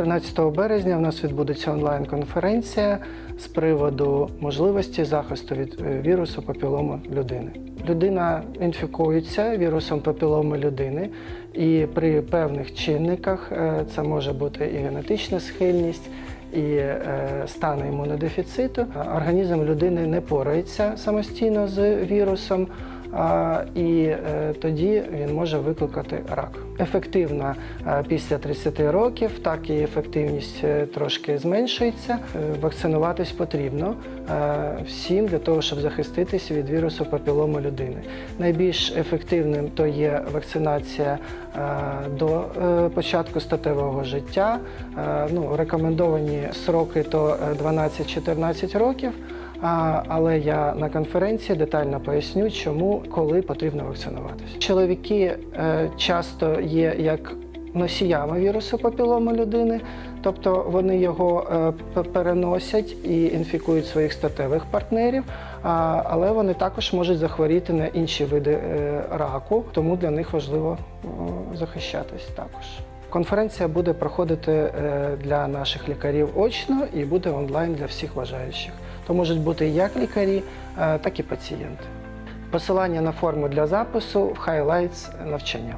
13 березня в нас відбудеться онлайн-конференція з приводу можливості захисту від е, вірусу папілому людини. Людина інфікується вірусом папіломи людини, і при певних чинниках е, це може бути і генетична схильність, і е, стан імунодефіциту. Організм людини не порається самостійно з вірусом. І е, тоді він може викликати рак. Ефективна е, після 30 років, так і ефективність е, трошки зменшується. Вакцинуватись потрібно всім для того, щоб захиститись від вірусу папілому людини. Найбільш ефективним то є вакцинація до початку статевого життя. Ну, рекомендовані сроки то е, 12-14 років. А, Але я на конференції детально поясню, чому, коли потрібно вакцинуватися. Чоловіки е, часто є як носіями вірусу папілому людини, тобто вони його е, переносять і інфікують своїх статевих партнерів, а, але вони також можуть захворіти на інші види е, раку, тому для них важливо е, захищатись також. Конференція буде проходити е, для наших лікарів очно і буде онлайн для всіх бажаючих. То можуть бути як лікарі, е, так і пацієнти. Посилання на форму для запису в Highlights навчання.